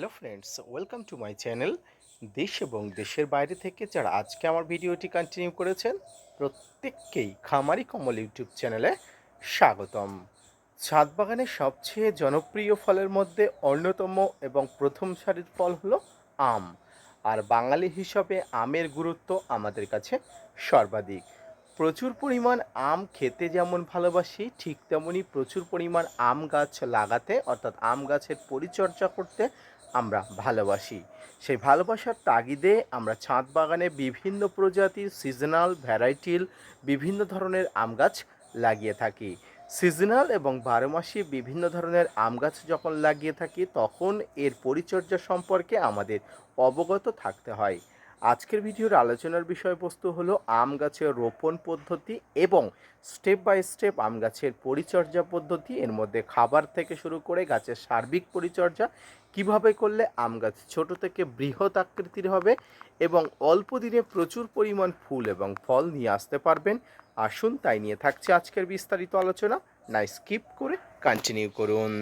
Hello friends, welcome to my channel দেশ এবং দেশের বাইরে থেকে যারা আজকে আমার ভিডিওটি কন্টিনিউ করেছেন, প্রত্যেককেই খামারি কমল ইউটিউব চ্যানেলে স্বাগতম। ছাদ বাগানের সবচেয়ে জনপ্রিয় ফলের মধ্যে অন্যতম এবং প্রথম সারির ফল হলো আম। আর বাঙালি হিসাবে আমের গুরুত্ব আমাদের কাছে সর্বাধিক। প্রচুর পরিমাণ আম খেতে যেমন ভালোবাসি, ঠিক তেমনই প্রচুর পরিমাণ আম গাছ লাগাতে, অর্থাৎ আম গাছের পরিচর্যা করতে আমরা ভালোবাসি। সেই ভালোবাসার তাগিদে আমরা ছাদ বাগানে বিভিন্ন প্রজাতির সিজনাল ভ্যারাইটির বিভিন্ন ধরনের আম গাছ লাগিয়ে থাকি। সিজনাল এবং বারোমাসি বিভিন্ন ধরনের আম গাছ যখন লাগিয়ে থাকি, তখন এর পরিচর্যা সম্পর্কে আমাদের অবগত থাকতে হয়। আজকের ভিডিওর আলোচনার বিষয়বস্তু হলো আম গাছের রোপণ পদ্ধতি এবং স্টেপ বাই স্টেপ আম গাছের পরিচর্যা পদ্ধতি। এর মধ্যে খাবার থেকে শুরু করে গাছের সার্বিক পরিচর্যা, কীভাবে করলে আম গাছ ছোট থেকে বৃহৎ আকৃতির হবে এবং অল্প দিনে প্রচুর পরিমাণ ফুল এবং ফল নিয়ে আসতে পারবেন। আসুন, তাই নিয়ে থাকছে আজকের বিস্তারিত আলোচনা। না স্কিপ করে কন্টিনিউ করুন।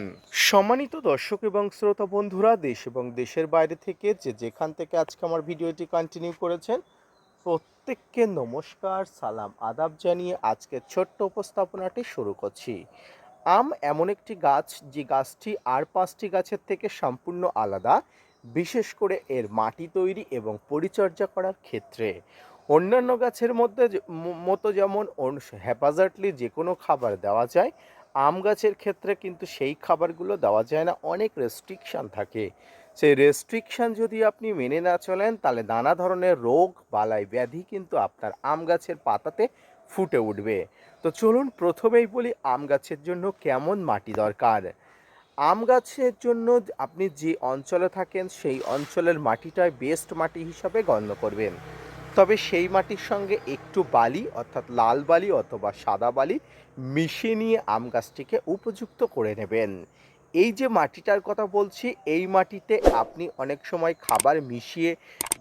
সম্মানিত দর্শক এবং শ্রোতা বন্ধুরা, দেশ এবং দেশের বাইরে থেকে যে যেখান থেকে আজকে আমার ভিডিওটি কন্টিনিউ করেছেন, প্রত্যেককে নমস্কার, সালাম, আদাব জানিয়ে আজকের ছোট্ট উপস্থাপনাটি শুরু করছি। আম এমন একটি গাছ, যে গাছটি আর পাঁচটি গাছের থেকে সম্পূর্ণ আলাদা, বিশেষ করে এর মাটি তৈরি এবং পরিচর্যা করার ক্ষেত্রে। অন্যান্য গাছের মধ্যে মতো যেমন হ্যাপাজার্টলি যে কোনো খাবার দেওয়া যায়, আম গাছের ক্ষেত্রে কিন্তু সেই খাবারগুলো দেওয়া যায় না, অনেক রেস্ট্রিকশান থাকে। সেই রেস্ট্রিকশান যদি আপনি মেনে না চলেন, তাহলে নানা ধরনের রোগ, বালাই, ব্যাধি কিন্তু আপনার আম গাছের পাতাতে ফুটে উঠবে। তো চলুন প্রথমেই বলি আম গাছের জন্য কেমন মাটি দরকার। আম গাছের জন্য আপনি যে অঞ্চলে থাকেন, সেই অঞ্চলের মাটিটাই বেস্ট মাটি হিসাবে গণ্য করবেন। তবে সেই মাটির সঙ্গে একটু বালি, অর্থাৎ লাল বালি অথবা সাদা বালি মিশিয়ে নিয়ে আম গাছটিকে উপযুক্ত করে নেবেন। এই যে মাটিটার কথা বলছি, এই মাটিতে আপনি অনেক সময় খাবার মিশিয়ে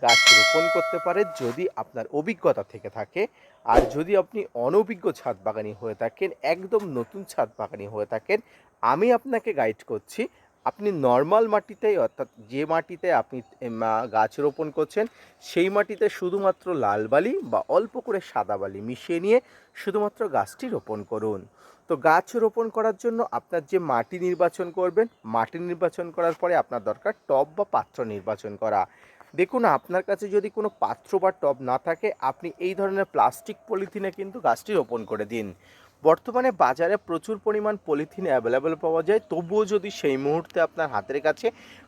গাছ রোপণ করতে পারেন যদি আপনার অভিজ্ঞতা থেকে থাকে। আর যদি আপনি অনভিজ্ঞ ছাদ বাগানি হয়ে থাকেন, একদম নতুন ছাদ বাগানি হয়ে থাকেন, আমি আপনাকে গাইড করছি আপনি নর্মাল মাটিতেই, অর্থাৎ যে মাটিতে আপনি গাছ রোপণ করছেন, সেই মাটিতে শুধুমাত্র লাল বালি বা অল্প করে সাদা বালি মিশিয়ে নিয়ে শুধুমাত্র গাছটি রোপণ করুন। তো গাছ রোপণ করার জন্য আপনার যে মাটি নির্বাচন করবেন, মাটি নির্বাচন করার পরে আপনার দরকার টব বা পাত্র নির্বাচন করা। দেখুন, আপনার কাছে যদি কোনো পাত্র বা টব না থাকে, আপনি এই ধরনের প্লাস্টিক পলিথিনে কিন্তু গাছটি রোপণ করে দিন। বর্তমানে বাজারে প্রচুর পরিমাণ পলিথিন অ্যাভেলেবেল পাওয়া যায়। তবুও যদি সেই মুহূর্তে আপনার হাতের কাছে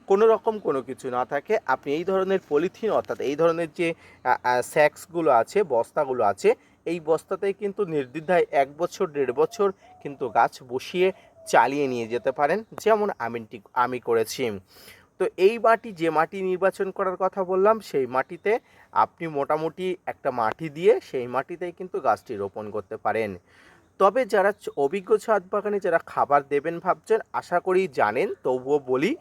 কোনো রকম কোনো কিছু না থাকে, আপনি এই ধরনের পলিথিন অর্থাৎ এই ধরনের যে স্যাক্সগুলো আছে, বস্তাগুলো আছে, এই বস্তাতেই কিন্তু নির্দ্বিধায় এক বছর, দেড় বছর কিন্তু গাছ বসিয়ে চালিয়ে নিয়ে যেতে পারেন, যেমন আমিনটি, আমি করেছি। তো এই মাটি, যে মাটি নির্বাচন করার কথা বললাম, সেই মাটিতে আপনি মোটামুটি একটা মাটি দিয়ে সেই মাটিতেই কিন্তু গাছটি রোপণ করতে পারেন। তবে যারা অভিজ্ঞ ছাদ বাগানে যারা খাবার দেবেন ভাবছেন, আশা করি জানেন, তবুও বলি,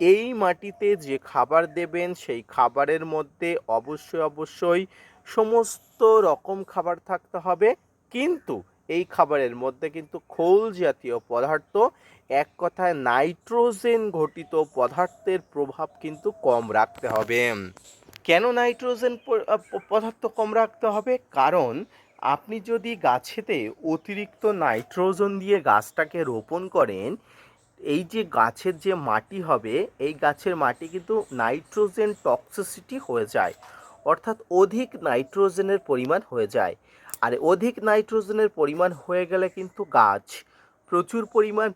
এই মাটিতে যে খাবার দেবেন, সেই খাবারের মধ্যে অবশ্যই অবশ্যই সমস্ত রকম খাবার থাকতে হবে। কিন্তু এই খাবারের মধ্যে কিন্তু খোল জাতীয় পদার্থ, এক কথায় নাইট্রোজেন ঘটিত পদার্থের প্রভাব কিন্তু কম রাখতে হবে। কেন নাইট্রোজেন পদার্থ কম রাখতে হবে? কারণ আপনি যদি গাছেতে অতিরিক্ত নাইট্রোজেন দিয়ে গাছটাকে রোপণ করেন, এই যে গাছের যে মাটি হবে, এই গাছের মাটি কিন্তু নাইট্রোজেন টক্সিসিটি হয়ে যায়। অর্থাৎ অধিক নাইট্রোজেনের পরিমাণ হয়ে যায়। আর অধিক নাইট্রোজেনের পরিমাণ হয়ে গেলে কিন্তু গাছ প্রচুর পরিমাণ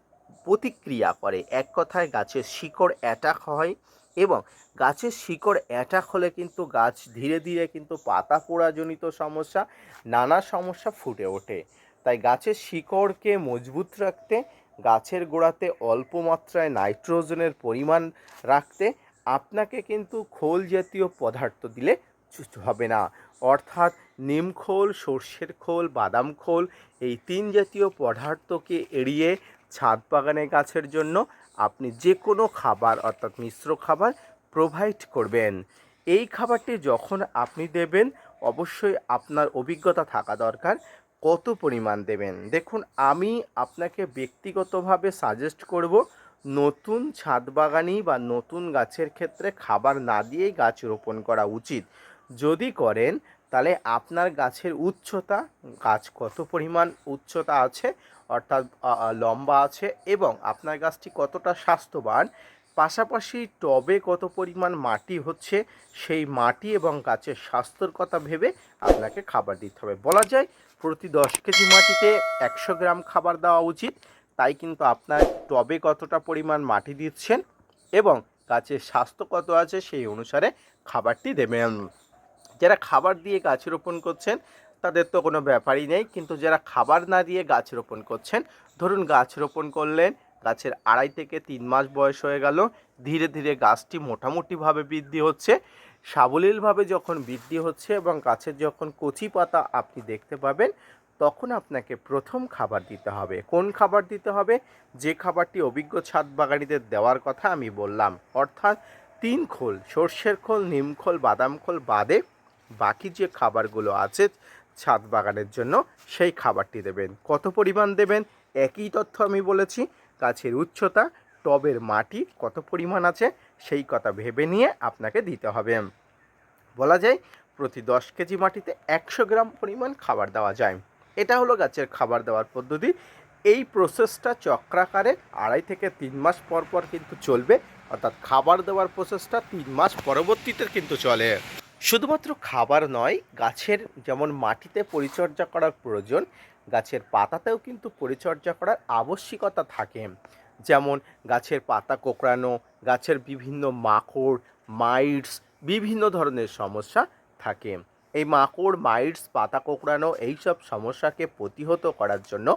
প্রতিক্রিয়া করে। এক কথায় গাছের শিকড় অ্যাটাক হয় এবং গাছের শিকড় অ্যাটাক হলে কিন্তু গাছ ধীরে ধীরে কিন্তু পাতা পোড়াজনিত সমস্যা, নানা সমস্যা ফুটে ওঠে। তাই গাছের শিকড়কে মজবুত রাখতে, গাছের গোড়াতে অল্প মাত্রায় নাইট্রোজেনের পরিমাণ রাখতে আপনাকে কিন্তু খোল জাতীয় পদার্থ দিলে হবে না। অর্থাৎ নিম খোল, সর্ষের খোল, বাদাম খোল, এই তিন জাতীয় পদার্থকে এড়িয়ে ছাদ বাগানে গাছের জন্য আপনি যে কোনো খাবার, অর্থাৎ মিশ্র খাবার প্রোভাইড করবেন। এই খাবারটি যখন আপনি দেবেন, অবশ্যই আপনার অভিজ্ঞতা থাকা দরকার, কত পরিমাণ দেবেন। দেখুন, আমি আপনাকে ব্যক্তিগতভাবে সাজেস্ট করব, নতুন ছাদ বাগানি বা নতুন গাছের ক্ষেত্রে খাবার না দিয়েই গাছ রোপণ করা উচিত। যদি করেন, তাহলে আপনার গাছের উচ্চতা, গাছ কত পরিমাণ উচ্চতা আছে অর্থাৎ লম্বা আছে এবং আপনার গাছটি কতটা স্বাস্থ্যবান। পাশাপাশি টবে কত পরিমাণ মাটি হচ্ছে, সেই মাটি এবং গাছের স্বাস্থ্যর কথা ভেবে আপনাকে খাবার দিতে হবে। বলা যায়, প্রতি দশ কেজি মাটিতে একশো গ্রাম খাবার দেওয়া উচিত। তাই কিন্তু আপনার টবে কতটা পরিমাণ মাটি দিচ্ছেন এবং গাছের স্বাস্থ্য কত আছে সেই অনুসারে খাবারটি দেবেন। যারা খাবার দিয়ে গাছ রোপণ করছেন তাদের তো কোনো ব্যাপারই নেই, কিন্তু যারা খাবার না দিয়ে গাছ রোপণ করছেন, ধরুন গাছ রোপণ করলেন, গাছের আড়াই থেকে তিন মাস বয়স হয়ে গেল, ধীরে ধীরে গাছটি মোটামুটিভাবে বৃদ্ধি হচ্ছে। সাবলীলভাবে যখন বৃদ্ধি হচ্ছে এবং গাছের যখন কচি পাতা আপনি দেখতে পাবেন, তখন আপনাকে প্রথম খাবার দিতে হবে। কোন খাবার দিতে হবে? যে খাবারটি অভিজ্ঞ ছাদ বাগানিদের দেওয়ার কথা আমি বললাম। অর্থাৎ তিন খোল, সর্ষের খোল, নিম খোল, বাদাম খোল বাদে বাকি যে খাবারগুলো আছে ছাদ বাগানের জন্য সেই খাবারটি দেবেন। কত পরিমাণ দেবেন? একই তথ্য আমি বলেছি। গাছের উচ্চতা, টবের মাটি কত পরিমাণ আছে, সেই কথা ভেবে নিয়ে আপনাকে দিতে হবে। বলা যায়, প্রতি দশ কেজি মাটিতে একশো গ্রাম পরিমাণ খাবার দেওয়া যায়। এটা হলো গাছের খাবার দেওয়ার পদ্ধতি। এই প্রসেসটা চক্রাকারে আড়াই থেকে তিন মাস পর পর কিন্তু চলবে। অর্থাৎ খাবার দেওয়ার প্রসেসটা তিন মাস পরবর্তীতে কিন্তু চলে। শুধুমাত্র খাবার নয়, গাছের যেমন মাটিতে পরিচর্যা করার প্রয়োজন, গাছের পাতাতেও কিন্তু পরিচর্যা করার আবশ্যিকতা থাকে। যেমন গাছের পাতা কোঁকড়ানো, গাছের বিভিন্ন মাকড়, মাইটস, বিভিন্ন ধরনের সমস্যা থাকে। এই মাকড়, মাইটস, পাতা কোঁকড়ানো এইসব সমস্যাকে প্রতিহত করার জন্য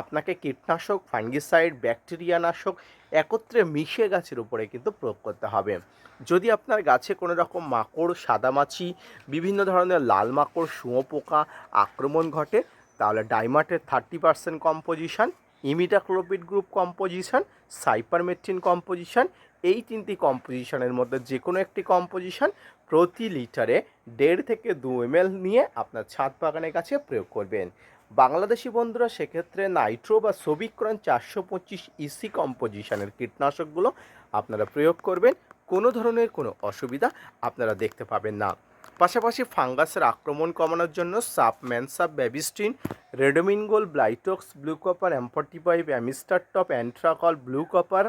আপনাকে কীটনাশক, ফাঙ্গিসাইড ব্যাকটেরিয়া নাশক একত্রে মিশে গাছের উপরে কিন্তু প্রয়োগ করতে হবে। যদি আপনার গাছে কোনো রকম মাকড়, সাদামাছি, বিভিন্ন ধরনের লাল মাকড় শুঁয়োপোকা আক্রমণ ঘটে, তাহলে ডাইমাটের thirty percent composition imidacloprid group composition cypermethrin composition এই তিনটি কম্পোজিশনের মধ্যে যে কোনো একটি কম্পোজিশন প্রতি লিটারে দেড় থেকে দু এম নিয়ে আপনার ছাদ বাগানের কাছে প্রয়োগ করবেন। বাংলাদেশি বন্ধুরা, সেক্ষেত্রে নাইট্রো বা সবিক্রন চারশো পঁচিশ ইসি কম্পোজিশনের কীটনাশকগুলো আপনারা প্রয়োগ করবেন। কোনো ধরনের কোনো অসুবিধা আপনারা দেখতে পাবেন না। পাশাপাশি ফাঙ্গাসের আক্রমণ কমানোর জন্য সাপ ম্যানসাপ Bavistin, Ridomil Gold Blitox blue copper অ্যাম্পটিপাইপ Amistar top, Antracol blue copper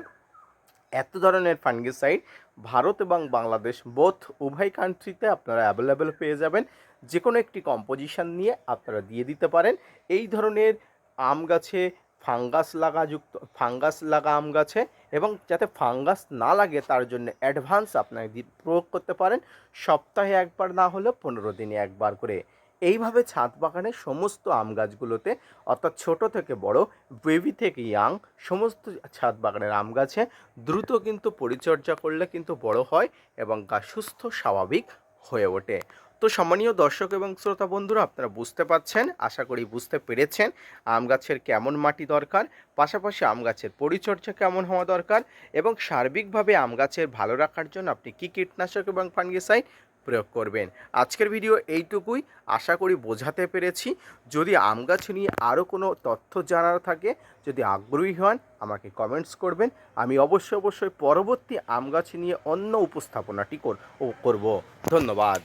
এত ধরনের ফাঙ্গিসাইড ভারত এবং বাংলাদেশ বোথ উভয় কান্ট্রিতে আপনারা অ্যাভেলেবেল পেয়ে যাবেন। যে কোনো একটি কম্পোজিশন নিয়ে আপনারা দিয়ে দিতে পারেন। এই ধরনের আম গাছে ফাঙ্গাস লাগাযুক্ত ফাঙ্গাস লাগা আম গাছে এবং যাতে ফাঙ্গাস না লাগে তার জন্য অ্যাডভান্স আপনাকে দি- প্রয়োগ করতে পারেন। সপ্তাহে একবার না হলেও পনেরো দিনে একবার করে এইভাবে ছাদ বাগানের সমস্ত আম গাছগুলোতে, অর্থাৎ ছোট থেকে বড়, বেবি থেকে ইয়াং, সমস্ত ছাদ বাগানের আম গাছে দ্রুত কিন্তু পরিচর্যা করলে কিন্তু বড় হয় এবং গাছ সুস্থ, স্বাভাবিক হয়ে ওঠে। তো সম্মানীয় দর্শক এবং শ্রোতা বন্ধুরা, আপনারা বুঝতে পাচ্ছেন, আশা করি বুঝতে পেরেছেন আম গাছের কেমন মাটি দরকার, পাশাপাশি আম গাছের পরিচর্যা কেমন হওয়া দরকার এবং সার্বিকভাবে আম গাছের ভালো রাখার জন্য আপনি কী কীটনাশক এবং ফাঙ্গিসাইড প্রয়োগ করবেন। আজকের ভিডিও এইটুকুই। আশা করি বোঝাতে পেরেছি। যদি আম গাছ নিয়ে আরও কোনো তথ্য জানার থাকে, যদি আগ্রহী হন, আমাকে কমেন্টস করবেন। আমি অবশ্যই অবশ্যই পরবর্তী আম গাছ নিয়ে অন্য উপস্থাপনাটি করব। ধন্যবাদ।